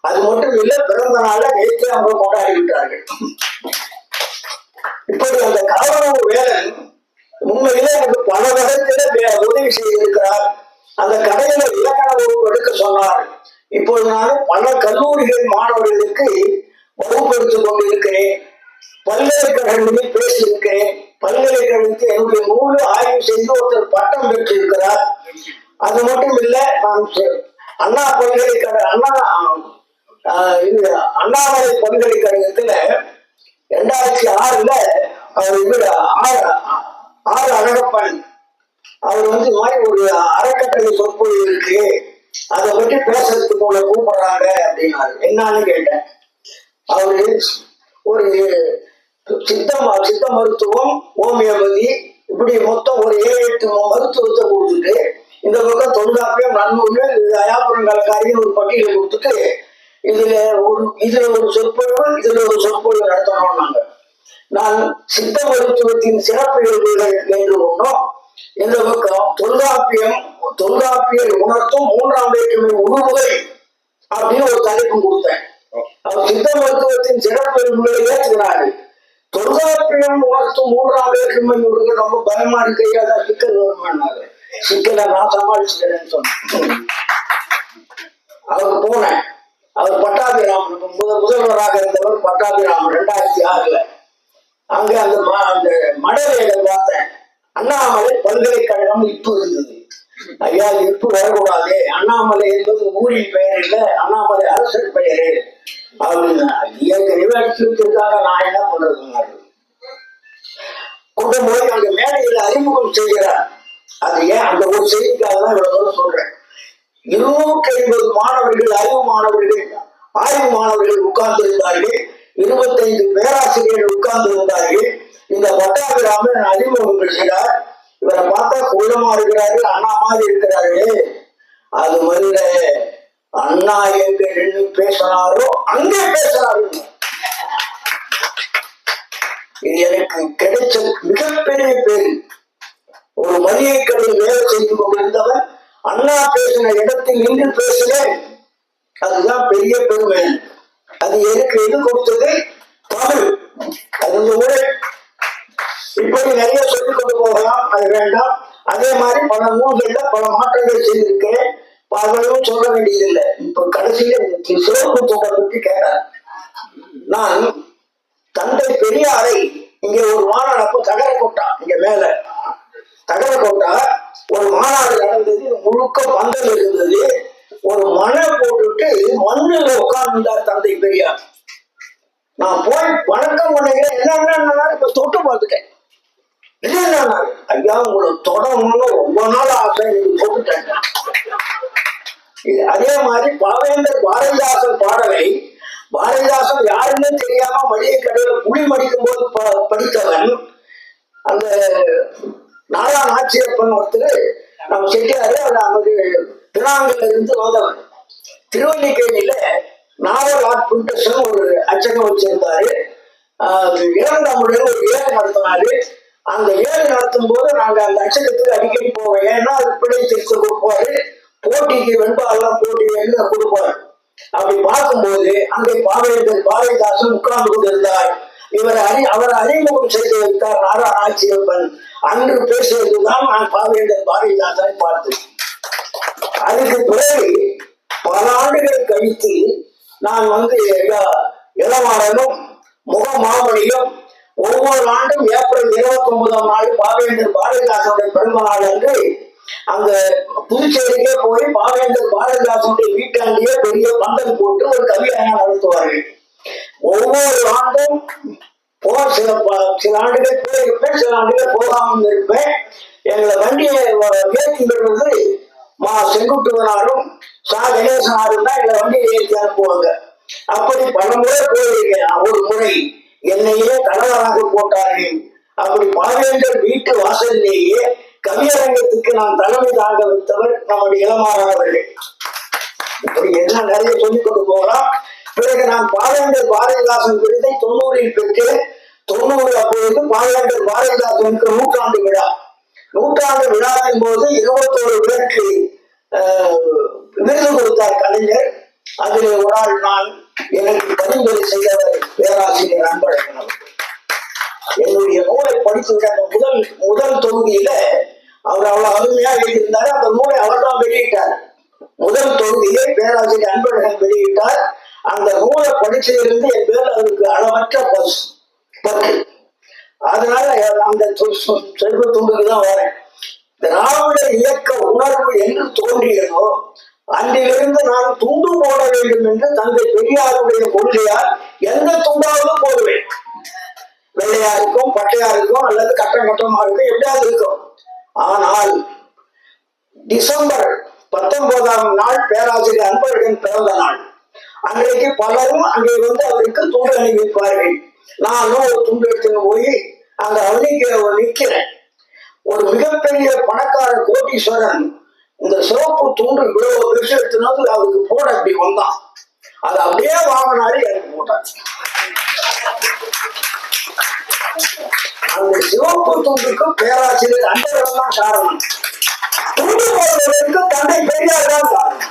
அது மட்டும் இல்ல பிறந்த நாள நேற்று அவங்க கொண்டாடி விட்டார்கள். இப்படி அந்த காவலூர் வேலன் உண்மையில எனக்கு பல விதத்தில உதவி செய்திருக்கிறார். அந்த கடையில இலக்கண வகுப்பு எடுக்க சொன்னார். இப்போது நான் பல கல்லூரிகள் மாணவர்களுக்கு வகுப்பு எடுத்துக் கொண்டிருக்கிறேன். பல்கலைக்கழகங்களில் பேசியிருக்கிறேன். பல்கலைக்கழகத்தில் என்னுடைய நூல் ஆய்வு செய்து ஒருத்தர் பட்டம் பெற்றிருக்கிறார். அது மட்டும் இல்ல நான் அண்ணா பல்கலைக்கழக அண்ணா இது அண்ணாமலை பல்கலைக்கழகத்துல ரெண்டாயிரத்தி ஆறுல அவர் இவர் ஆறு ஆறு அழகப்பன். அவர் வந்து மாதிரி ஒரு அறக்கட்டளை சொற்பொழிவு இருக்கு. அதை பற்றி பேசுறதுக்கு உங்களை கூப்பிடுறாங்க அப்படின்னாரு. என்னன்னு கேட்டேன். அவரு ஒரு சித்த சித்த மருத்துவம் ஹோமியோபதி இப்படி மொத்தம் ஒரு ஏழு எட்டு மருத்துவத்தை கொடுத்துட்டு இந்த பக்கம் தொல்காப்பியம் நன்னூறு அயாபுரம் கலக்காரின்னு ஒரு பட்டியலை கொடுத்துட்டு இதுல ஒரு இதுல ஒரு சொற்பொழிவு இதுல ஒரு சொற்பொழிவு நடத்தணும் நாங்க. நான் சித்த மருத்துவத்தின் சிறப்புகள் என்று ஒன்றும் இந்த பக்கம் தொல்காப்பியம் தொல்காப்பியர் உணர்த்தும் மூன்றாம் வேற்றுமை உருவுகை அப்படின்னு ஒரு தலைப்பு கொடுத்தேன். அவர் சித்த மருத்துவத்தின் சிறப்புகளை ஏற்றுகிறாரு. தொல்காப்பியம் உணர்த்தும் மூன்றாம் வேற்றுமை உருவுகள் ரொம்ப பயமா இருக்கையா தான் சிக்கல் வருமானாரு சிக்கலை நான் சமாளிச்சுக்கிறேன்னு சொன்னேன். அவர் போனேன். அவர் பட்டாபிராமன் முத முதல்வராக இருந்தவர் பட்டாபிராமன் ரெண்டாயிரத்தி ஆறுல. அங்க அந்த ம- அந்த மடவேலை பார்த்தேன். அண்ணாமலை பல்கலைக்கழகம் இப்போ இருந்தது. ஐயா இப்பு வரக்கூடாது. அண்ணாமலை என்பது ஊரின் பெயர் இல்ல அண்ணாமலை அரசர் பெயரு. அப்படின்னு ஏற்கனவே அடிச்சிருக்காங்க நான் என்ன பண்றதுன்னாரு கொண்டு போய் அங்க மேடையில் அறிமுகம் செய்கிறார். அது ஏன்? அந்த ஒரு செய்திக்காக தான் இவ்வளவு சொல்றேன். இருநூற்றி ஐம்பது மாணவர்கள் அறிவு மாணவர்கள் ஆய்வு மாணவர்கள் உட்கார்ந்து இருந்தார்கள் இருபத்தைந்து பேராசிரியர்கள் உட்கார்ந்து இருந்தார்கள் இந்த பட்டாபிராமன் அறிமுகம் பெறுகிறார் இவரை பார்த்தா குள்ளமா இருக்கிறாரு அண்ணா மாதிரி இருக்கிறாரு அது முதல்ல அண்ணா எங்க நின்று பேசினாரோ அங்கே பேசுறாரு இது எனக்கு கிடைச்ச மிகப்பெரிய பேரு. ஒரு மளிகை கடையில் வேலை செய்து கொண்டிருந்தவன் அண்ணா பேசின இடத்தில் நின்று பேசினேன். அதுதான் பெரிய பெருமை. அது எனக்கு எது கொடுத்தது? தமிழ். அது இப்படி நிறைய சொல்லிக் கொண்டு போகலாம். அது வேண்டாம். அதே மாதிரி பல நூல்கள்ல பல மாற்றங்கள் செய்திருக்கிறேன். பலரும் சொல்ல வேண்டியதில்லை. இப்ப கடைசியில சிறப்பு தொகை பற்றி கேட்டார். நான் தந்தை பெரியாரை இங்க ஒரு மாநாடு அப்ப தகர போட்டான் இங்க மேல. தகர கொட்டா ஒரு மாநாடு நடந்தது முழுக்க பந்தல் இருந்தது. ஒரு மனை போட்டுட்டு மண்ணில் உட்கார்ந்தார் தந்தை பெரியார். நான் போய் வணக்கம் பண்ணுகிறேன். என்ன இப்ப தொட்டு பார்த்துட்டேன். என்ன ஐயா உங்களை தொடரணும்னு ரொம்ப நாள் ஆசை. நீங்க இது அதே மாதிரி பாவேந்தர் பாரதிதாசன் பாடலை பாரதிதாசன் யாருன்னு தெரியாம மளிகை கடையில புளி மடிக்கும் போது ப- படித்தவன் அந்த நாலா நாச்சியப்பன் ஒருத்தர் நம்ம செட்டியாரு அவர் அவரு திருநாங்கல்ல இருந்து வந்தவன் திருவல்லிக்கேணியில நாவல் ஆர்ட் ஒரு அச்சகம் வச்சிருந்தாரு. ஆஹ் ஒரு ஏழு நடத்தினாரு. அந்த ஏழு நடத்தும் போது நாங்க அந்த அச்சகத்துக்கு அடிக்கடி போவோம் ஏன்னா அது பிள்ளை திருத்த கொடுப்பாரு. போட்டிக்கு வெண்பாலாம் போட்டி வேணும்னு கொடுப்பாரு. அப்படி பார்க்கும்போது அங்கே பாவேந்தர் பாரதிதாசன் உட்கார்ந்து கொண்டிருந்தார். இவர் அறி அவர் அறிமுகம் செய்து வைத்தார் நாரா ஆட்சியப்பன். அன்று பேசியதுதான் நான் பாவேந்தர் பாரதிதாசனை பார்த்தேன். அதுக்கு பிறகு பல ஆண்டுகள் கழித்து நான் வந்து ஐயா முக முகமாமணியும் ஒவ்வொரு ஆண்டும் ஏப்ரல் இருபத்தி ஒன்பதாம் நாள் பாவேந்தர் பாரதிதாசனுடைய பிறந்த நாள் அன்று அங்க புதுச்சேரிக்கே போய் பாவேந்தர் பாரதிதாசனுடைய வீட்டாண்டியே பெரிய பந்தல் போட்டு ஒரு கவியரங்கம் நடத்துவார்கள். ஒவ்வொரு ஆண்டும் போ சில சில ஆண்டுகள் போயிருப்பேன் சில ஆண்டுகள் போகாமல் இருப்பேன். எங்களை வண்டியை ஏற்றி விடுறது மா செங்குட்டுவனாலும் சா கணேசனாலும் தான் எங்களை வண்டியை ஏற்றி அனுப்புவாங்க அப்படி பல முறை போயிருக்கேன். ஒரு முறை என்னையே தலைவராக போட்டார்கள். அப்படி பாவேந்தர் வீட்டு வாசலிலேயே கவியரங்கத்துக்கு நான் தலைமை தாங்க வைத்தவர் நம்முடைய இளமாறன் இப்படி என்ன நிறைய சொல்லிக் கொண்டு போகலாம் பிறகு நான் பாவேந்தர் பாரதிதாசன் விருதை தொண்ணூறில் பெற்று தொண்ணூறு அப்பொழுது பாவேந்தர் பாரதிதாசனுக்கு நூற்றாண்டு விழா. நூற்றாண்டு விழாவின் போது இருபத்தோரு பேருக்கு விருது கொடுத்தார் கலைஞர். அதில் ஒரு ஆள் நான் எனக்கு பரிந்துரை செய்தவர் பேராசிரியர் அன்பழகன் அவர்கள். என்னுடைய நூலை படித்துவிட்ட அந்த முதல் முதல் தொகுதியில அவர் அவ்வளவு அருமையா எழுதியிருந்தாரு. அந்த நூலை அவர் தான் வெளியிட்டார். முதல் தொகுதியை பேராசிரியர் அன்பழகன் வெளியிட்டார். அந்த நூலை படிச்சதிலிருந்து என் பேர் அவருக்கு அளவற்ற பஸ் பற்று அதனால அந்த செல்வ துண்டுக்கு தான் வரேன். திராவிட இயக்க உணர்வு என்று தோன்றியதோ அன்றிலிருந்து நான் துண்டு போட வேண்டும் என்று தந்தை பெரியாருடைய கொள்கையால் எந்த துண்டாவது போடுவேன். வெள்ளையா இருக்கும் பட்டையா இருக்கும் அல்லது கட்டம் கட்டமா இருக்கும் எப்படியாவது இருக்கும். ஆனால் டிசம்பர் பத்தொன்பதாம் நாள் பேராசிரியர் அன்பழகன் பிறந்த நாள். அன்றைக்கு பலரும் அங்கே வந்து அவருக்கு துண்டு அணிவிப்பார்கள். நானும் ஒரு துண்டு எடுத்துன்னு போய் அந்த அன்னைக்கு நிற்கிறேன் ஒரு மிகப்பெரிய பணக்கார கோட்டீஸ்வரன் இந்த சிவப்பு துண்டு இவ்வளவு பெருசு எடுத்துனது அவருக்கு போட அப்படி வந்தான். அது அப்படியே வாங்கினாரு எனக்கு போட்டாச்சு அந்த சிவப்பு துண்டுக்கு பேராசிரியர் அன்பழகன் தான் காரணம். துண்டு போடுவதற்கு தந்தை பெரியார் தான் காரணம்.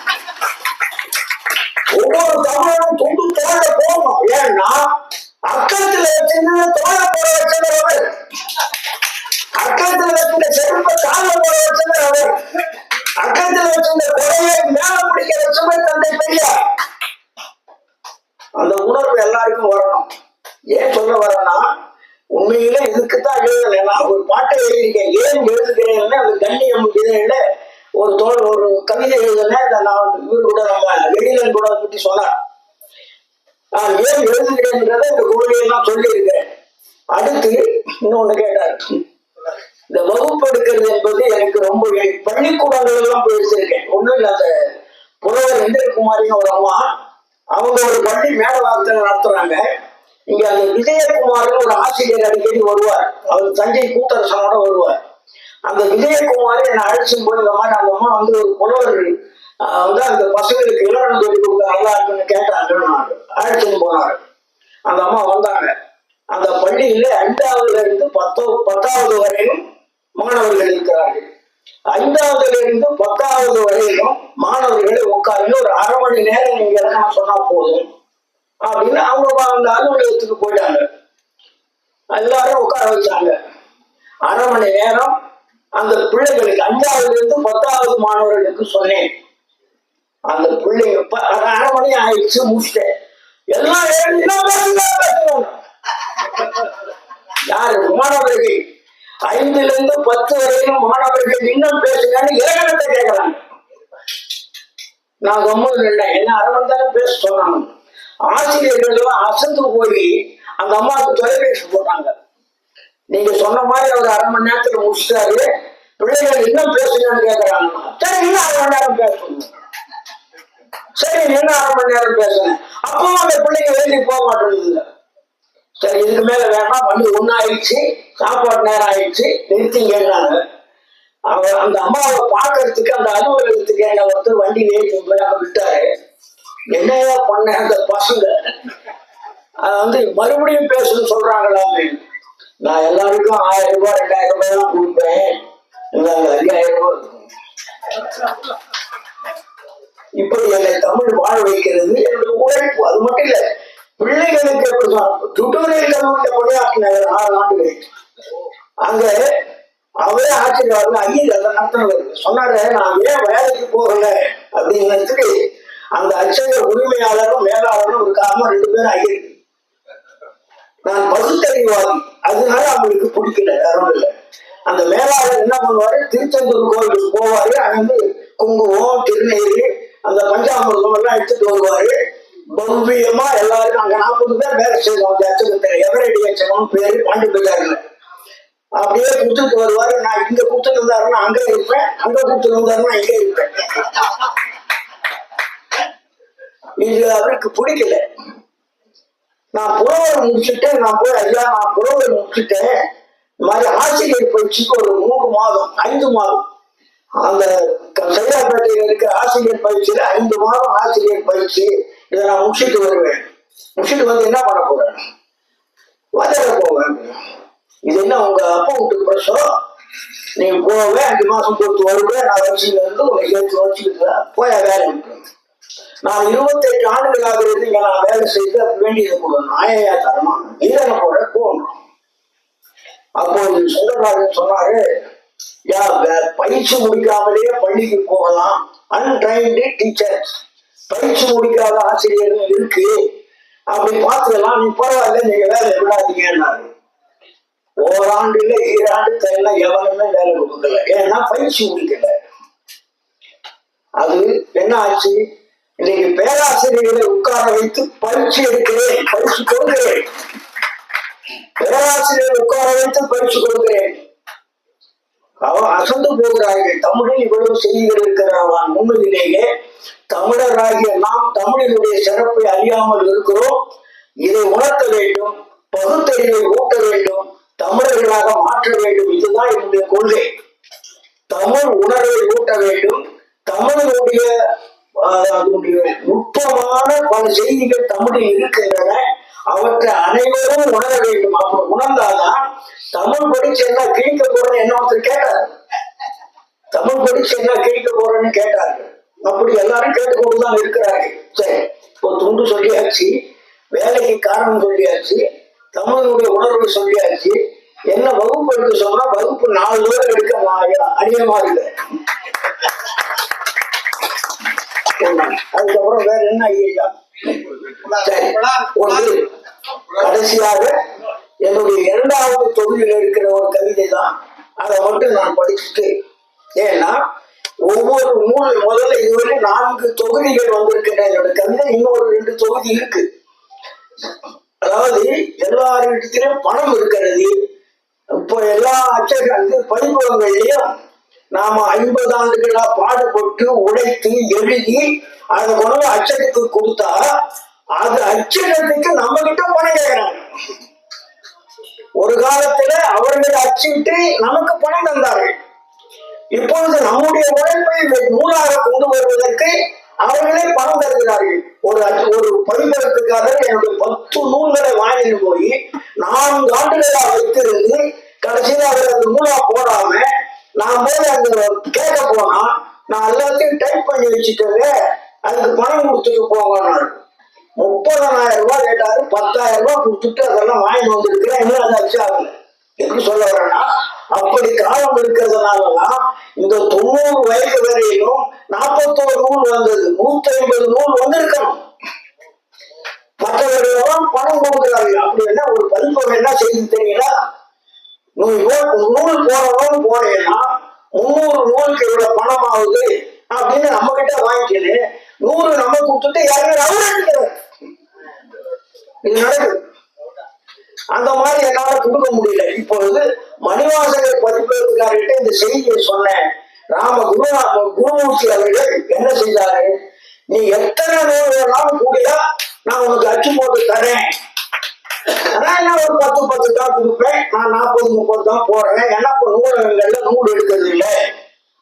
ஒவ்வொரு தமிழனும் துண்டு தோழ போகணும். ஏன்னா அக்கத்துல சின்ன தோழ போட வச்சவர் அவர். அக்கத்துல வச்சிருந்த செருப்ப கால போட வச்சவர் அவர். அக்கத்துல வச்சிருந்த குறையை மேல பிடிக்க வச்சவர் தந்தை பெரியார். அந்த உணர்வு எல்லாருக்கும் வரணும். ஏன் சொல்ல வரேன்னா உண்மையில இதுக்குத்தான் எழுதலை. நான் ஒரு பாட்டை எழுதியிருக்கேன். ஏன் எழுதுகிறேன்னு அந்த கண்ணியம் இதழில ஒரு தோல் ஒரு கவிதை எழுதுனா நான் இவரு கூட நம்ம வெளியிலன் கூட அதை பற்றி சொன்னார். நான் ஏன் எழுதுகிறேன்றதை இந்த கொள்கையெல்லாம் சொல்லியிருக்கேன் அடுத்து இன்னொன்னு கேட்டார். இந்த வகுப்பு எடுக்கிறது என்பது எனக்கு ரொம்ப பள்ளிக்கூடங்கள் எல்லாம் போய் வச்சிருக்கேன் ஒண்ணும் இல்ல அந்த புலவர் இந்திரகுமாரின்னு ஒரு அம்மா அவங்க ஒரு பள்ளி மேடவாக்கத்தில் நடத்துறாங்க. இங்க அந்த விஜயகுமார்னு ஒரு ஆசிரியர் அடிக்கடி வருவார். அவர் தஞ்சை கூட்டரசனோட வருவார். அந்த விஜயகுமாரி என்னை அழைச்சும் போய் இந்த மாதிரி அந்த அம்மா வந்து ஒரு புலவர் வந்து அந்த பசங்களுக்கு இளவரம் சொல்லி கொடுக்க நல்லா இருக்குன்னு கேட்டாங்க. அழைச்சும் போனார் அந்த அம்மா வந்தாங்க. அந்த பள்ளியில ஐந்தாவதுல இருந்து பத்தோ பத்தாவது வரையிலும் மாணவர்கள் இருக்கிறார்கள். ஐந்தாவதுல இருந்து பத்தாவது வரையிலும் மாணவர்களை உட்கார்ந்து ஒரு அரை மணி நேரம் நீங்க எல்லாம் சொன்னா போதும் அப்படின்னு அவங்க அந்த அலுவலகத்துக்கு போயிட்டாங்க. எல்லாரும் உட்கார வச்சாங்க. அரை மணி நேரம் அந்த பிள்ளைகளுக்கு அஞ்சாவதுல இருந்து பத்தாவது மாணவர்களுக்கு சொன்னேன். அந்த பிள்ளைங்க அரை மணி ஆயிடுச்சு முடிச்சிட்டேன். எல்லாம் யாரு? மாணவர்கள். ஐந்துல இருந்து பத்து வரையிலும் மாணவர்கள் இன்னும் பேசுங்கன்னு இலக்கணத்தை கேட்கறாங்க. நான் கம்முன்னு இல்லை. என்ன அரை மணி பேச சொன்னாங்க. ஆசிரியர்கள் எல்லாம் அசந்து போய் அந்த அம்மாவுக்கு தொலைபேசி போட்டாங்க. நீங்க சொன்ன மாதிரி அவர் அரை மணி நேரத்துல முடிச்சிட்டாரு. பிள்ளைகள் இன்னும் பேசுங்கன்னு கேட்கறாங்க சரி இன்னும் அரை மணி நேரம் பேசணும் சரி இன்னும் அரை மணி நேரம் பேசுங்க. அப்பவும் அந்த பிள்ளைங்க வெளியே போக மாட்டேங்குது சரி இதுக்கு மேல வேணாம் வந்து ஒண்ணு ஆயிடுச்சு சாப்பாடு நேரம் ஆயிடுச்சு நிறுத்திங்கன்னாங்க அவங்க அந்த அம்மாவை பார்க்கறதுக்கு அந்த அலுவலகத்துக்கு என்ன ஒருத்தர் வண்டி ஏற்றி போய் அவங்க விட்டாரு. என்னையா பண்ண அந்த பசங்க? அது வந்து மறுபடியும் பேசணும்னு சொல்றாங்களாமே. நான் எல்லாருக்கும் ஆயிரம் ரூபாய் ரெண்டாயிரம் ரூபாய் தான் கொடுப்பேன். இந்தாங்க ஐயாயிரம் ரூபாய் இப்படி என்னை தமிழ் வாழ வைக்கிறது என்னுடைய உழைப்பு. அது மட்டும் இல்ல பிள்ளைகளுக்கு எப்படி டுட்டோரியல் கல்லூரியில் பணியாற்றினார் ஆறு ஆண்டுகள். அங்க அவரே ஆச்சரியம் ஐயர் எல்லாம் நடத்தினவர். சொன்னாரு நான் ஏன் வேலைக்கு போகல அப்படிங்கிறதுக்கு அந்த அச்சக உரிமையாளரும் மேலாளரும் இருக்காம ரெண்டு பேரும் ஐயர். நான் பகுத்தறிவாதி அதனால அவங்களுக்கு பிடிக்கல யாரும் இல்லை அந்த மேலாளர் என்ன பண்ணுவாரு? திருச்செந்தூர் கோயிலுக்கு போவாரு. அங்கிருந்து குங்குமம் திருநீர் அந்த பஞ்சாமிர்தம் எல்லாம் எடுத்துட்டு வருவாரு. பவ்யமா எல்லாருக்கும் அங்க நாற்பது பேர் வேலை செய்வோம் அந்த அச்சகத்தில் எவரடி அச்சகம் பேரு பாண்டி பஜார்ல அப்படியே கொடுத்துட்டு வருவாரு. நான் இங்க கொடுத்துட்டு இருந்தாருன்னா அங்க இருப்பேன். அங்க கொடுத்துட்டு இருந்தாருன்னா இங்க இருப்பேன். இது அவருக்கு பிடிக்கல. நான் புலவர் முடிச்சுட்டேன் நான் போய் ஐயா நான் புலவர் முடிச்சுட்டேன். இந்த மாதிரி ஆசிரியர் பயிற்சிக்கு ஒரு மூணு மாதம் ஐந்து மாதம். அந்த க- சைதாப்பேட்டையில் இருக்கிற ஆசிரியர் பயிற்சியில ஐந்து மாதம் ஆசிரியர் பயிற்சி. இதை நான் முடிச்சுட்டு வருவேன். முடிச்சுட்டு வந்து என்ன பண்ண போறேன்? வாத்தியார போவேன். இது என்ன உங்க அப்பா வீட்டு பிரசம் நீ போவே அஞ்சு மாசம் பொறுத்து வருவேன். நான் வச்சுல இருந்து உங்களை சேர்த்து வச்சுக்கிட்டு போய வேலை இருக்கு நான் இருபத்தெட்டு ஆண்டுகளாக இருந்து நான் வேலை செய்து அது வேண்டியது கூட ஆயா தரமா நீதான போற போகணும். அப்போது சுந்தரராஜன் சொன்னாரு யா பயிற்சி முடிக்காமலேயே பள்ளிக்கு போகலாம். அன்ட்ரைன்டு டீச்சர்ஸ் பயிற்சி முடிக்காத ஆசிரியர்கள் இருக்கு. அப்படி பார்த்துக்கலாம் நீ பரவாயில்ல நீங்க வேலை விடாதீங்கன்னாரு. ஓராண்டுல ஈராண்டு தெரியல எவனுமே வேலை கொடுக்கல. ஏன்னா பயிற்சி முடிக்கல. அது என்ன ஆச்சு? இன்னைக்கு பேராசிரியர்களை உட்கார வைத்து பயிற்சி எடுக்கிறேன் பயிற்சி கொடுக்கிறேன். பேராசிரியர் உட்கார வைத்து பயிற்சி கொடுக்கிறேன். அவன் அசந்து போகிறார்கள். தமிழில் இவ்வளவு செய்திகள் இருக்கிறான் உண்மையிலேயே தமிழராகிய நாம் தமிழினுடைய சிறப்பை அறியாமல் இருக்கிறோம். இதை உணர்த்த வேண்டும் பகுத்தறிவை ஊட்ட வேண்டும் தமிழர்களாக மாற்ற வேண்டும். இதுதான் என்னுடைய கொள்கை. தமிழ் உணர்வை ஊட்ட வேண்டும். தமிழனுடைய அதனுடைய நுட்பமான பல செய்திகள் தமிழில் இருக்கின்றன. அவற்றை அனைவரும் உணர வேண்டும். அப்படி உணர்ந்தாதான் தமிழ் படிச்சு என்ன கிழிக்க போறேன்னு என்ன ஒருத்தர் கேட்டார்? தமிழ் படிச்சு என்ன கிழிக்க போறேன்னு கேட்டார்கள் அப்படி எல்லாரும் கேட்டுக்கொண்டுதான் இருக்கிறார்கள். சரி இப்போ துண்டு சொல்லியாச்சு வேலைக்கு காரணம் சொல்லியாச்சு தமிழனுடைய உணர்வு சொல்லியாச்சு என்ன வகுப்பு எடுக்க சொன்னா வகுப்பு நாலு பேர் எடுக்க மாயா அதிகமா இருக்கு அதுக்கப்புறம் வேற என்ன ஐயா? சரி ஒன்று கடைசியாக என்னுடைய இரண்டாவது தொகுதியில் இருக்கிற ஒரு கவிதை தான். அதை மட்டும் நான் படிச்சுட்டு ஏன்னா ஒவ்வொரு நூல் முதல்ல இதுவரை நான்கு தொகுதிகள் வந்திருக்கின்ற என்னோட கவிதை இன்னொரு ரெண்டு தொகுதி இருக்கு. அதாவது எல்லாரிடத்திலும் பணம் இருக்கிறது. இப்போ எல்லா அச்சக பதிப்பகங்கள்லயும் நாம ஐம்பது ஆண்டுகளா பாடுபட்டு உழைத்து எழுதி அதை கொண்டு அச்சகத்துக்கு கொடுத்தா அது அச்சகத்துக்கு நம்ம கிட்ட பணம் கேட்கிறாங்க. ஒரு காலத்துல அவர்கள் அச்சிட்டு நமக்கு பணம் தந்தார்கள். இப்பொழுது நம்முடைய உழைப்பை நூலாக கொண்டு வருவதற்கு அவர்களே பணம் தருகிறார்கள். ஒரு ஒரு பதிப்பகத்துக்காரர் என்னுடைய பத்து நூல்களை வாங்கிட்டு போய் நான்கு ஆண்டுகளா வைத்திருந்து கடைசியில் அவர் அந்த நூலா போடாம நான் போய் அந்த கேட்க போனா நான் எல்லாத்தையும் டைப் பண்ணி வச்சுட்டேங்க அதுக்கு பணம் கொடுத்துட்டு போங்க முப்பதனாயிரம் ரூபாய் கேட்டாரு பத்தாயிரம் ரூபாய் கொடுத்துட்டு அதெல்லாம் வாங்கி வந்திருக்கிறேன் இன்னும் அது அச்சு ஆகல எப்படி சொல்ல வரேன்னா அப்படி காலம் இருக்கிறதுனாலதான் இந்த தொண்ணூறு வயது வரையிலும் நாற்பத்தோரு நூல் வந்தது நூத்தி ஐம்பது நூல் வந்திருக்கணும். மற்றவர்களெல்லாம் பணம் கொடுக்குறாங்க. அப்படி என்ன ஒரு பதிப்பகம் என்ன செய்து நீ நூல் போ- நூல் போறவங்க போனேன்னா முந்நூறு நூலுக்கு இவ்வளவு பணம் ஆகுது அப்படின்னு நம்ம கிட்ட வாங்கிக்கிது நூறு நம்ம கொடுத்துட்டு யாருமே அவர் இது நடக்குது. அந்த மாதிரி என்னால கொடுக்க முடியல. இப்பொழுது மணிவாசகர் பதிப்பகத்துக்காரர்கிட்ட இந்த செய்தியை சொன்னேன். ராம குரு குருமூர்த்தி அவர்கள் என்ன செய்தாரு? நீ எத்தனை நூல் வேணாலும் கூடியா நான் உனக்கு அச்சு போட்டு தரேன். நான் என்ன ஒரு பத்து பத்து தான் கொடுப்பேன். நான் நாற்பது முப்பது தான் போடுறேன். ஏன்னா இப்ப நூலகங்கள்ல நூல் எடுக்கிறது இல்லை.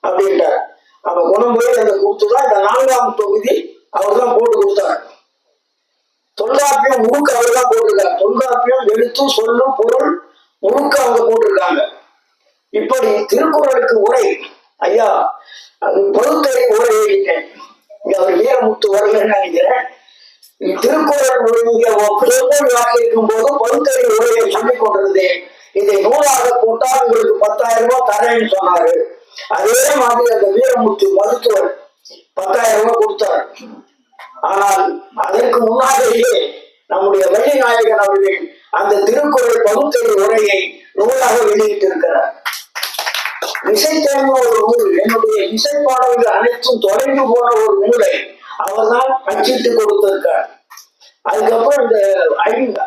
அப்படின்ட்டார் அப்ப குணம் போய் அந்த கொடுத்துதான் இந்த நான்காம் தொகுதி அவர் தான் போட்டு கொடுத்தாரு. தொல்காப்பியம் முழுக்க அவர் தான் போட்டிருக்காரு. தொல்காப்பியம் எழுத்து சொல்லும் பொருள் முழுக்க அவங்க போட்டிருக்காங்க. இப்படி திருக்குறளுக்கு உரை. ஐயா அது பகுத்தறி உரை எழுதிட்டேன். இங்க அவர் வீரமுத்து வரலன்னு நினைக்கிறேன். திருக்குறள் ஒழுங்கிய சொற்பொழி வாக்கியிருக்கும் போது பகுத்தறிவு உரையை சொல்லிக் கொண்டிருந்தேன். இதை நூலாக போட்டால் உங்களுக்கு பத்தாயிரம் ரூபாய் தரேன்னு சொன்னாரு. அதே மாதிரி அந்த வீரமுத்து மருத்துவர் பத்தாயிரம் ரூபாய் கொடுத்தார். ஆனால் அதற்கு முன்னாலேயே நம்முடைய வள்ளி நாயகன் அவர்கள் அந்த திருக்குறள் பகுத்தறி உரையை நூலாக வெளியிட்டிருக்கிறார். இசைத்தன்மை ஒரு நூல். என்னுடைய இசை பாடல்கள் அனைத்தும் தொலைந்து போன ஒரு நூலை அவர்தான் அச்சிட்டு கொடுத்திருக்கார். அதுக்கப்புறம் இந்த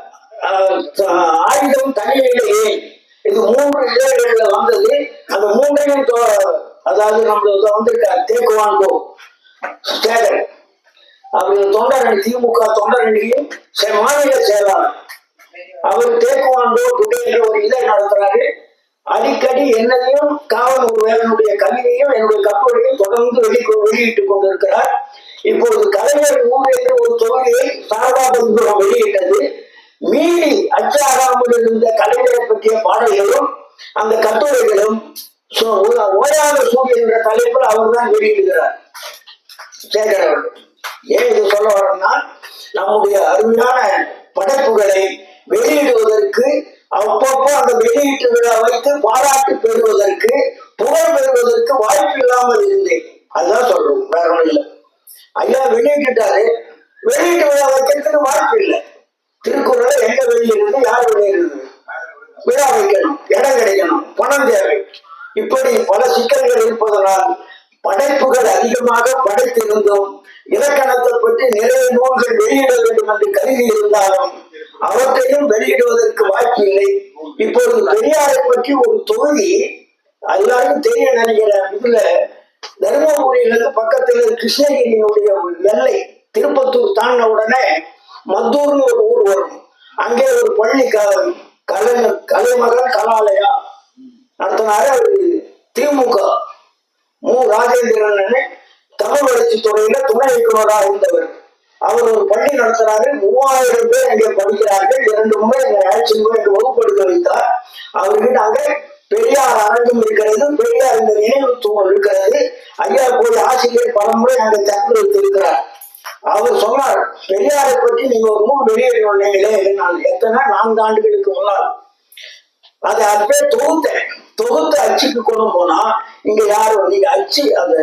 ஆயுதம் தனியிலேயே இது மூன்று இதழ்கள்ல வந்தது. அந்த மூன்றையும் தொ- அதாவது நம்மளுக்கு வந்திருக்கார் தேக்குவாண்டோ சேகர் அவர் தொண்டரணி திமுக தொண்டரணியும் மாநில செயலாளர். அவர் தேக்குவாண்டோ டுடே என்ற ஒரு இதை நடத்துறாரு. அடிக்கடி என்னையும் காவல் ஒரு வேலனுடைய கவிதையும் என்னுடைய கப்பலையும் தொடர்ந்து வெளி வெளியிட்டுக் கொண்டிருக்கிறார். இப்பொழுது கலைஞர் நூல் என்ற ஒரு தொகையை சாரதாபுரம் வெளியிட்டது. மீறி அச்சாகாமல் இருந்த கலைஞரை பற்றிய பாடல்களும் அந்த கட்டுரைகளும் ஓயாத சூரியன் என்ற தலைப்பில் அவர்தான் வெளியிடுகிறார். சேகர் அவர்கள் ஏன் இது சொல்ல வரேன்னா நம்முடைய அருமையான படைப்புகளை வெளியிடுவதற்கு அப்பப்போ அந்த வெளியீட்டு விழா வைத்து பாராட்டு பெறுவதற்கு புகழ் பெறுவதற்கு வாய்ப்பு இல்லாமல் இருந்தேன். அதுதான் சொல்றோம் வேற ஒன்றும் இல்லை. ஐயா வெளியிட்டுட்டாரு வெளியீட்டு விழா வைக்கிறதுக்கு வாய்ப்பு இல்லை. திருக்குறளை எங்க வெளியிருந்து யார் வெளியிருந்தது விழா வைக்கணும் இடம் கிடைக்கணும் பணம் தேவை. இப்படி பல சிக்கல்கள் இருப்பதனால் படைப்புகள் அதிகமாக படைத்திருந்தும் இலக்கணத்தை பற்றி நிறைய நூல்கள் வெளியிட வேண்டும் என்று கருதி இருந்தாலும் அவற்றையும் வெளியிடுவதற்கு வாய்ப்பு இல்லை. இப்பொழுது பெரியாரை பற்றி ஒரு தொகுதி எல்லாரும் தெரிய நினைக்கிற இதுல தருமபுரியிலிருந்து பக்கத்துல கிருஷ்ணகிரியினுடைய ஒரு எல்லை. திருப்பத்தூர் தாண்டின உடனே மத்தூர்னு ஒரு ஊர் வரும். அங்கே ஒரு பள்ளி க கலை கலைமகன் கலாலயா நடத்தினாரு அவரு. திமுக. மு. ராஜேந்திரன் தமிழ் வளர்ச்சி துறையில துணை இயக்குநராக இருந்தவர். அவர் ஒரு பள்ளி நடத்துறாரு. மூவாயிரம் பேர் அங்கே படிக்கிறார்கள். இரண்டு முறை எங்க அழைச்சிட்டு போய் அங்கே வகுப்படுத்த வைத்தார். அவர்கிட்ட அங்கே பெரியார் அரங்கம் இருக்கிறது பெரியார் இந்த நினைவு தூண் இருக்கிறது. ஐயா போய் ஆசிரியர் பலமுறை அங்கே திறந்து வைத்திருக்கிறார் அவர் சொன்னார் பெரியாரை பற்றி நீங்க ஒரு நூல் வெளியிடணும் நான் எத்தனை நான்கு ஆண்டுகளுக்கு முன்னால். அதை அப்படியே தொகுத்தேன். தொகுத்து அச்சுக்கு கொண்டு போனா இங்க யாரும் நீங்க அச்சு அந்த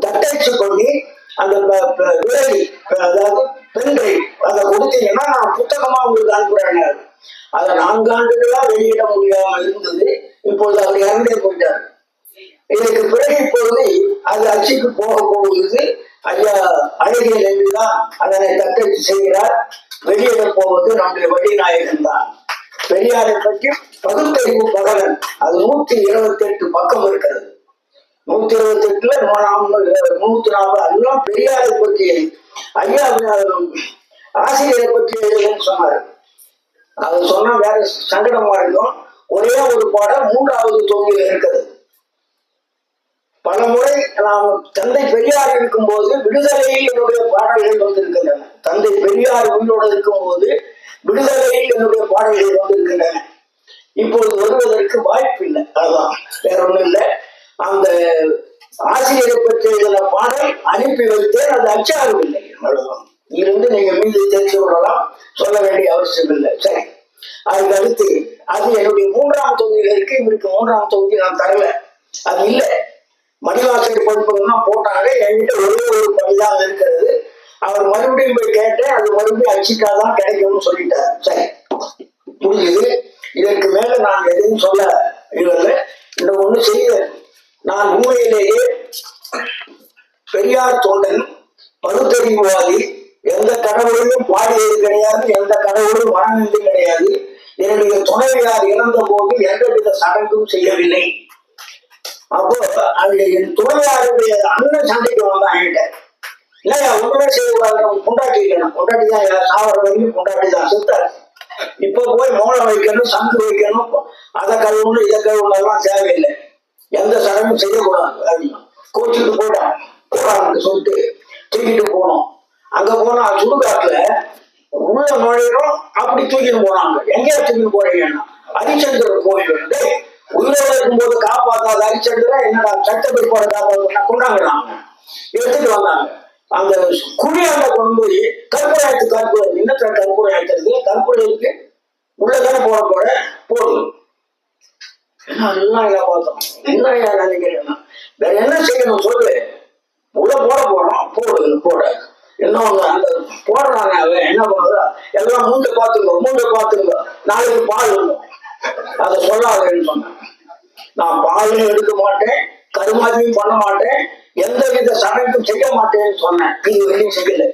தட்டச்சு பண்ணி அந்த ப- விரலி அதாவது பென்றை அதை கொடுத்தீங்கன்னா நான் புத்தகமா உங்களுக்கு அனுப்புறேன் அதை நான்காண்டுகளா வெளியிட முடியாமல் இருந்தது இப்பொழுது அவர் இறந்தே போயிட்டார். இதற்கு பிறகு இப்பொழுது அது அச்சுக்கு போக போகுது ஐயா அழகிய நம்பிதான் அதனை தக்கச்சு செய்கிறார். வெளியிட போவது நம்முடைய வழிநாயகன் தான். பெரியாரை பற்றி பகுத்தறிவு பகலன். அது நூத்தி இருபத்தி எட்டு பக்கம் இருக்கிறது. நூத்தி இருபத்தி எட்டுல நூத்தி நாற்பது அதெல்லாம் பெரியாரை பற்றி ஐயா ஆசிரியரை பற்றி சொன்னார் அது சொன்னா வேற சங்கடமா இருக்கும். ஒரே ஒரு பாடம் மூன்றாவது தொகுதியில் இருக்குது. பல முறை நாம் தந்தை பெரியார் இருக்கும் போது விடுதலையில் என்னுடைய பாடல்கள் வந்திருக்கின்றன. தந்தை பெரியார் உயிரோடு இருக்கும்போது விடுதலையில் என்னுடைய பாடல்கள் வந்திருக்கின்றன. இப்பொழுது வருவதற்கு வாய்ப்பு இல்லை அதுதான் வேற ஒண்ணும் இல்லை. அந்த ஆசிரியரை பற்றி எழுதின பாடல் அனுப்பி வைத்தேன். அது இல்லை அவ்வளவுதான். இருந்து நீங்க மீது தெரிஞ்சு கொள்ளலாம். சொல்ல வேண்டிய அவசியம் இல்லை. சரி. அதுக்கு அடுத்து அது என்னுடைய மூன்றாம் தொகுதியில இருக்கு. இவருக்கு மூன்றாம் தொகுதி நான் தரல. அது இல்லை. மணிவாசகர் பொறுப்புகள்லாம் போட்டாங்க. என்கிட்ட ஒரே ஒரு பணிதான் இருக்கிறது. அவர் மறுபடியும் போய் கேட்டேன். அது மறுபடியும் அச்சிக்காதான் கிடைக்கும்னு சொல்லிட்டார். சரி. புரியுது இதற்கு மேல நான் எதையும் சொல்ல இல்லை இந்த ஒண்ணு செய்ய நான் உண்மையிலேயே பெரியார் தொண்டன் பகுத்தறிவுவாதி எந்த கடவுளையும் பாடியது கிடையாது எந்த கடவுளும் மனநிலை கிடையாது. என்னுடைய துணைவியார் இறந்த போது எந்தவித சடங்கும் செய்யவில்லை. அப்போ அந்த என் துணைவியாருடைய அண்ணன் சண்டைக்கு வந்தான் என்கிட்ட. இல்லையா ஒண்ணுமே செய்யக்கூடாது அவன் பொண்டாட்டி இல்லைனா பொண்டாட்டி தான் சாவர வரைக்கும் பொண்டாட்டி தான் சுத்தாரு. இப்ப போய் மோளம் வைக்கணும் சங்கு வைக்கணும் அதை கழுவுணும் இதை கழுவணும் தேவையில்லை. எந்த சடங்கும் செய்யக்கூடாது. அப்படின்னு கோச்சிட்டு போயிட்டான். போறாங்கன்னு சொல்லிட்டு தூக்கிட்டு போனோம். அங்க போனா சுடுகாட்டுல உள்ள நுழையிறோம் அப்படி தூக்கிட்டு போனாங்க. எங்கேயா தூக்கிட்டு போறீங்கன்னா ஹரிச்சந்திரன் கோயில் வந்து உயிரோட இருக்கும்போது காப்பாத்தாத ஹரிச்சந்திரன் என்னடா சட்டப்படி போட காப்பாத்தா கொண்டாங்கிறாங்க எடுத்துட்டு வந்தாங்க. அந்த குழியாண்ட கொண்டு போய் கற்பூரத்து கற்பூரம் இன்னத்துல கற்பூரம் ஏற்றுறது கற்பூரத்துக்கு உள்ளதான போட போட. போடுது போடு எல்லாம் பார்த்தோம்? என்ன ஐயா நினைக்கிறேன் வேற என்ன செய்யணும்? சொல்லு. உள்ள போட போறோம். போடுது போட. இன்னொன்னு அந்த போடுறாங்க அவன் என்ன பண்ணுறா எல்லாம் மூண்டை பார்த்துங்க மூஞ்ச பார்த்துங்க. நாளைக்கு பால் அதை சொல்லாதேன்னு சொன்னேன் நான் பாலும் எடுக்க மாட்டேன் கருமாதியும் பண்ண மாட்டேன் எந்த வித சடங்கும் செய்ய மாட்டேன்னு சொன்னேன். இது வரையும் செய்யல.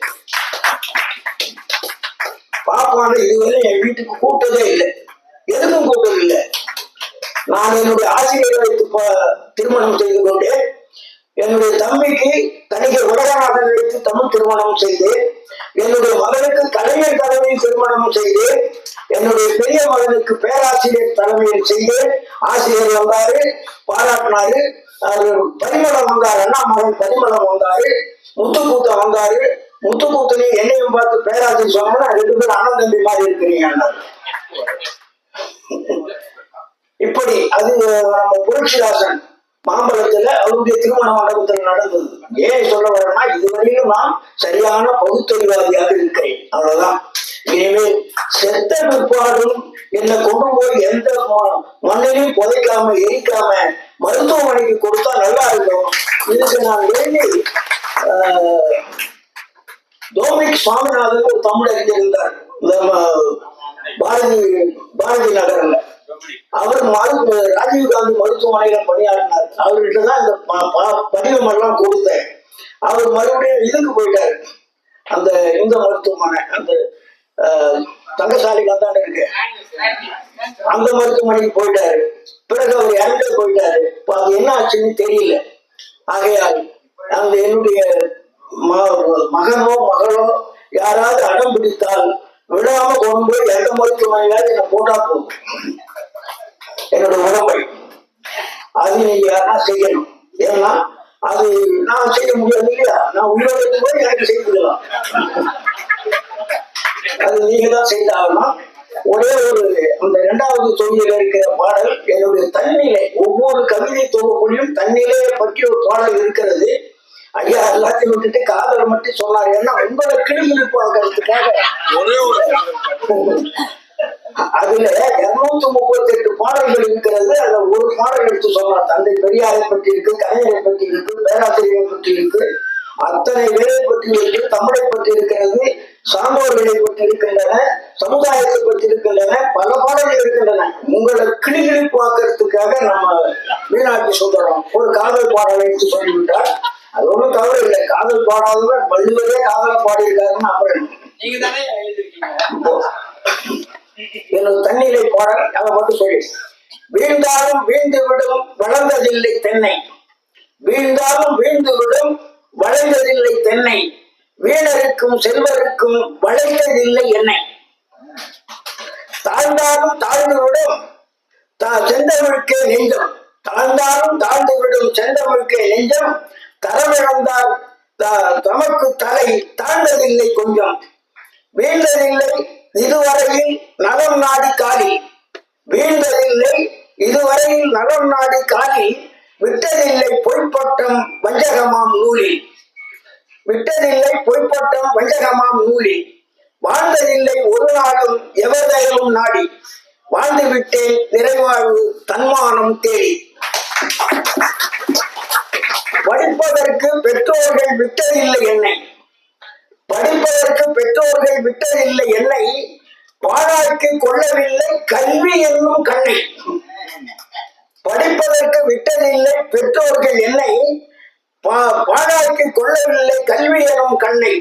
பாப்பான இதுவரையும் என் வீட்டுக்கு கூட்டதே இல்லை. எதுக்கும் கூட்டம் இல்லை. நான் என்னுடைய ஆசிரியரை வைத்து திருமணம் செய்து கொண்டேன். என்னுடைய தம்பிக்கு கணிகர் உலகநாதன் வைத்து தமிழ் திருமணம் செய்து என்னுடைய மகனுக்கு கலைஞர் தலைமையில் திருமணம் செய்து என்னுடைய பெரிய மகனுக்கு பேராசிரியர் தலைமையில் செய்து ஆசிரியர் வந்தாரு பாராட்டினாரு பரிமளம் வந்தார் அண்ணா மகன் பரிமளம் வந்தாரு முத்துக்கூத்தம் வந்தாரு. முத்துக்கூத்தனையும் என்னையும் பார்த்து பேராசிரியர் சொன்னா ரெண்டு பேரும் அண்ணன் தம்பி மாதிரி இருக்கிறீங்க அண்ணா. இப்படி அது நம்ம புரட்சிதாசன் மாம்பழத்துல அவருடைய திருமண மண்டபத்தில் நடந்தது. ஏன் சொல்ல வரேன்னா இதுவரையும் நான் சரியான பகுத்தறிவாதியாக இருக்கிறேன். அவ்வளவுதான். எனவே செத்த பிற்பாடும் என்னை கொண்டு போய் எந்த ம- மண்ணிலையும் புதைக்காம எரிக்காம மருத்துவமனைக்கு கொடுத்தா நல்லா இருக்கும். இதுக்கு நான் வேண்டி ஆஹ், சுவாமிநாதன் ஒரு தமிழறிஞர் இருந்தார். இந்த பாரதி பாரதி நகர்ல. அவர் மரு ராஜீவ் காந்தி மருத்துவமனையில பணியாற்றினார். அவர்கிட்ட தான் இந்த படிவம் எல்லாம் கொடுத்தேன். அவர் மறுபடியும் இதுக்கு போயிட்டாரு. அந்த இந்த மருத்துவமனை அந்த ஆஹ், தங்கசாலைக்கு அந்தாண்ட இருக்கு அந்த மருத்துவமனைக்கு போயிட்டாரு. பிறகு அவர் இறந்து போயிட்டாரு. இப்ப அது என்ன ஆச்சுன்னு தெரியல. ஆகையால் அந்த என்னுடைய மகனோ மகளோ யாராவது அடம் பிடித்தால் விடாம கொண்டு போய் எந்த மருத்துவமனையிலாவது என்ன போட்டா போகும் என்னோட உடம்பை அது நீங்க யாரா செய்யணும். ஏன்னா அது நான் செய்ய முடியாது இல்லையா? நான் உயிரோட கூட எனக்கு செய்துக்கலாம் அது நீங்க தான் செய்தாகணும். ஒரே ஒரு அந்த இரண்டாவது தொகுதியில் இருக்கிற பாடல் என்னுடைய தன்னிலை ஒவ்வொரு கவிதை தொகுப்புலையும் தன்னிலையை பற்றி ஒரு பாடல் இருக்கிறது. ஐயா எல்லாத்தையும் விட்டுட்டு காதல் மட்டும் சொன்னார். ஏன்னா உங்களை கிளிமிழிப்பாங்கிறதுக்காக ஒரே ஒரு அதுல இருநூத்தி முப்பத்தி எட்டு பாடல்கள் இருக்கிறது. அதுல ஒரு பாடல் எடுத்து சொல்லலாம் தந்தை பெரியாரை பற்றி இருக்கு கலைஞரை பற்றி இருக்கு பேராசிரியரை பற்றி இருக்கு. அத்தனை பேரை பற்றி இருக்கு தமிழை பற்றி இருக்கிறது சான்றோர்களை பற்றி இருக்கின்றன சமுதாயத்தை பற்றி இருக்கின்றன பல பாடல்கள் இருக்கின்றன. உங்களை கிளிகிழிப்பாக்கிறதுக்காக நம்ம மீனாட்சி சுந்தரம் ஒரு காதல் பாடலை எடுத்து சொல்லிவிட்டார். அது ஒண்ணும் தவறு இல்லை. காதல் பாடாதவர் வள்ளுவரே காதலை பாடியிருக்காருன்னு அப்புறம் நீங்க தானே எழுதிருக்கீங்க என்னும் தண்ணீரை பாடல் அதை மட்டும் சொல்லி வீழ்ந்தாலும் வீழ்ந்து விடும் வளர்ந்ததில்லை தென்னை. வீழ்ந்தாலும் வீழ்ந்து விடும் வளைந்ததில்லை தென்னை. வீணருக்கும் செல்வருக்கும் வளைத்ததில்லை என்னை. தாழ்ந்தாலும் தாழ்ந்து விடும் தா- செந்தமிழுக்கே நெஞ்சம். தாழ்ந்தாலும் தாழ்ந்து விடும் செந்தமிழுக்கே நெஞ்சம். தரமிழந்தால் தமக்கு தலை தாழ்ந்ததில்லை கொஞ்சம். வீழ்ந்ததில்லை இதுவரையில் நலம் நாடி காலி. வீழ்ந்ததில்லை இதுவரையில் நலம் நாடி காலி. விட்டதில்லை பொய்ப்பட்டம் வஞ்சகமாம் நூலி. விட்டதில்லை பொய்ப்பட்டம் வஞ்சகமாம் நூலி. வாழ்ந்ததில்லை ஒரு நாளும் எவரையும் நாடி. வாழ்ந்து விட்டேன் நிறைவாழ்வு தன்மானம் தேடி. படிப்பதற்கு பெற்றோர்கள் விட்டதில்லை என்னை. படிப்பதற்கு பெற்றோர்கள் விட்டதில்லை என்னை பாழாக்கி கொள்ளவில்லை கல்வி என்னும் கண்ணை படிப்பதற்கு விட்டதில்லை பெற்றோர்கள் என்னை பா- பாழாக்கி கொள்ளவில்லை கல்வி எனும் கண்ணை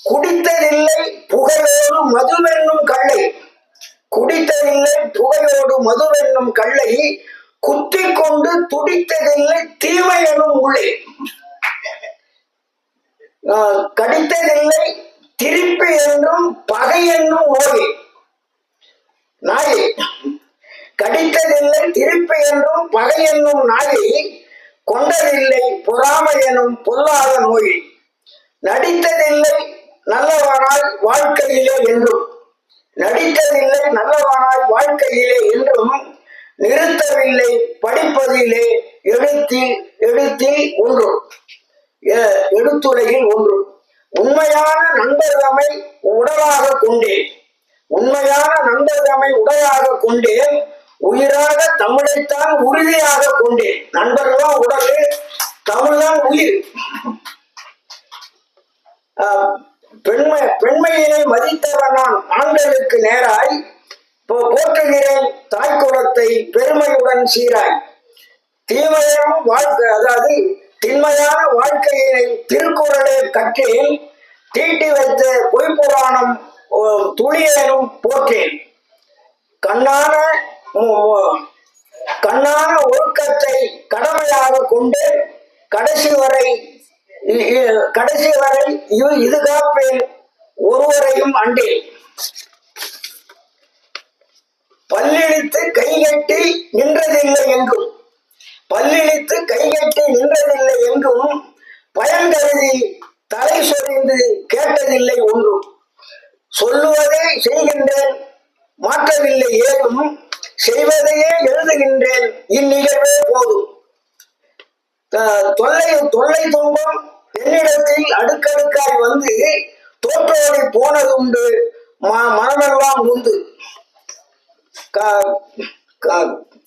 குடித்ததில்லை புகையோடு மதுவென்னும் கள்ளை குடித்ததில்லை புகையோடு மதுவென்னும் கள்ளை குத்தி கொண்டு துடித்ததில்லை தீமை எனும் உள்ளே. கடித்ததில்லை திருப்பி என்றும் பகை என்றும் ஓகே. நாயை கடித்ததில்லை திருப்பி என்றும் பகை என்னும் நாயை கொண்டதில்லை பொறாமை எனும் பொல்லாத நோய். நடித்ததில்லை நல்லவனாய் வாழ்க்கையிலே என்றும். நடித்ததில்லை நல்லவனாய் வாழ்க்கையிலே என்றும். நிறுத்தவில்லை படிப்பதிலே எழுத்தில் எழுத்தில் ஒன்றும். எடுத்துரையில் ஒன்று. உண்மையான நண்பர்தமை உடலாக கொண்டேன். உண்மையான நண்பர்தமை உடலாக கொண்டேன். உயிராக தமிழைத்தான் உறுதியாக கொண்டேன். நண்பர்களாம் உடல் தமிழ்தான் உயிர். ஆஹ், பெண்மை பெண்மையினை மதித்தவன் நான். ஆண்களுக்கு நேராய் போ- போற்றுகிறேன். தாய்க்குளத்தை பெருமையுடன் சீராய். தீமையான வாழ்க்கை அதாவது திண்மையான வாழ்க்கையினை திருக்குறளை கற்றேன் தீட்டி வைத்த பொய்ப்புராணம் ஓ, துளியேனும் போற்றேன். கண்ணான கண்ணான ஒழுக்கத்தை கடமையாக கொண்டு கடைசி வரை இ- இ- கடைசி வரை இது காப்பேன் ஒருவரையும் அண்டேன் பல்லிழித்து கைகட்டி நின்றதில்லை என்றும் பல்லிழித்து கைகட்டி நின்றதில்லை என்றும் பயன் கருதி தலை சொறிந்து கேட்டதில்லை ஒன்றும். சொல்லுவதே செய்கின்றேன் மாற்றவில்லை ஏதும் செய்வதையே எழுதுகின்றேன் இந்நிகழ்வே போதும். தொல்லை தொல்லை துன்பம் என்னிடத்தில் அடுக்கடுக்காய் வந்து தோற்றோடி போனதுண்டு ம- மனமெல்லாம் உண்டு. க-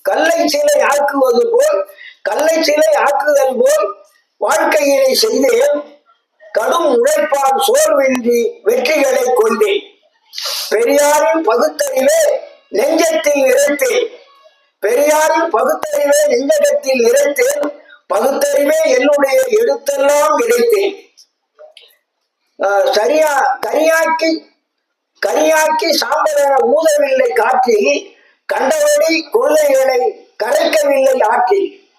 கல்லை சிலை ஆக்குவது போல் கல்லை சிலை ஆக்குதல் போல் வாழ்க்கையினை செய்தேன். கடும் உழைப்பால் சோர்வின்றி வெற்றிகளை கொண்டேன். பெரியாரின் பகுத்தறிவே நெஞ்சத்தில் நிறைத்தேன். பெரியாரின் பகுத்தறிவே நெஞ்சகத்தில் நிறைத்தேன். பகுத்தறிவே என்னுடைய எழுத்தெல்லாம் இறைத்தேன் ஆஹ் சரியா கரியாக்கி கரியாக்கி சாம்பலென ஊதவில்லை காற்றில் கண்டபடி கொள்ளைகளை கரைக்கவில்லை ஆற்றில்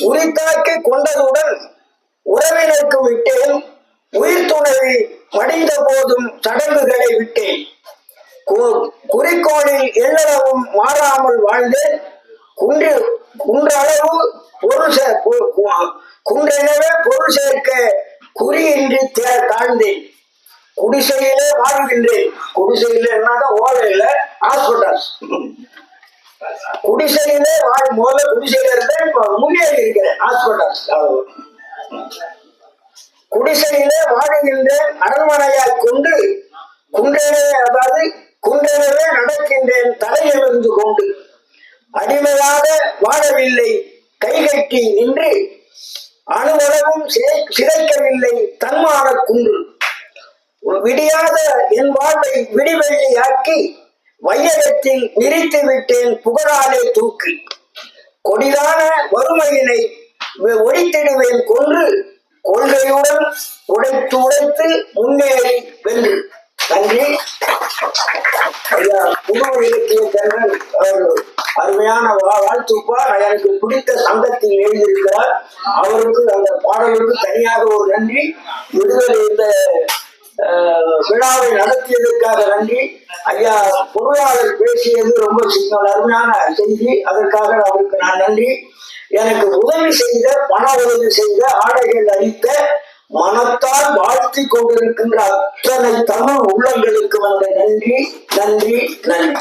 உரித்தாக்கி கொண்டதுடன் உறவினருக்கு விட்டேன். உயிர் துணவி மடிந்த போதும் சடங்குகளை விட்டேன். கு- குறிக்கோளில் எல்லளவும் மாறாமல் வாழ்ந்தேன். குன்று குன்றளவு பொருள் சே- குன்றெனவே பொருள் சேர்க்க குறியின்றி தாழ்ந்தேன். குடிசையிலே வாழ்கின்றேன். குடிசையிலே என்னன்னா ஓலையில ஹாஸ்பிட்டல் குடிசையிலே வாழ் முதல்ல குடிசையில இருந்தேன் இப்ப முன்னேறி இருக்கிறேன் ஹாஸ்பிட்டல் குடிசையிலே வாழ்கின்றேன் அரண்மனையாய் கொண்டு குன்றெனவே அதாவது குன்றெனவே நடக்கின்றேன் தலையிலிருந்து கொண்டு. அடிமையாக வாழவில்லை கைகட்டி நின்று அணுவளவும் சிறை சிதைக்கவில்லை தன்மான குன்று. விடியாத என் வாழ்வை விடிவெள்ளியாக்கி வையகத்தில் நிறுத்தி விட்டேன் புகழாலே தூக்கி. கொடிதான வறுமையினை வெ- ஒழித்திடுவேன் கொன்று கொள்கையுடன் உடைத்து உடைத்து முன்னேறி வென்று. நன்றி. ஐயா புது இலக்கிய கண்ணன் அருமையான வாழ்த்துப்பா. எனக்கு பிடித்த சங்கத்தில் எழுதியிருக்கிறார். அவருக்கு அந்த பாடலுக்கு தனியாக ஒரு நன்றி. விடுதலை இந்த விழாவை நடத்தியதற்காக நன்றி. ஐயா பொருளாளர் பேசியது ரொம்ப சின்ன அருமையான செய்தி. அதற்காக அவருக்கு நான் நன்றி. எனக்கு உதவி செய்த பண உதவி செய்த ஆடைகள் அளித்த மனத்தால் வாழ்த்தி கொண்டிருக்கின்ற அத்தனை தமிழ் உள்ளங்களுக்கு வந்த நன்றி நன்றி நன்றி.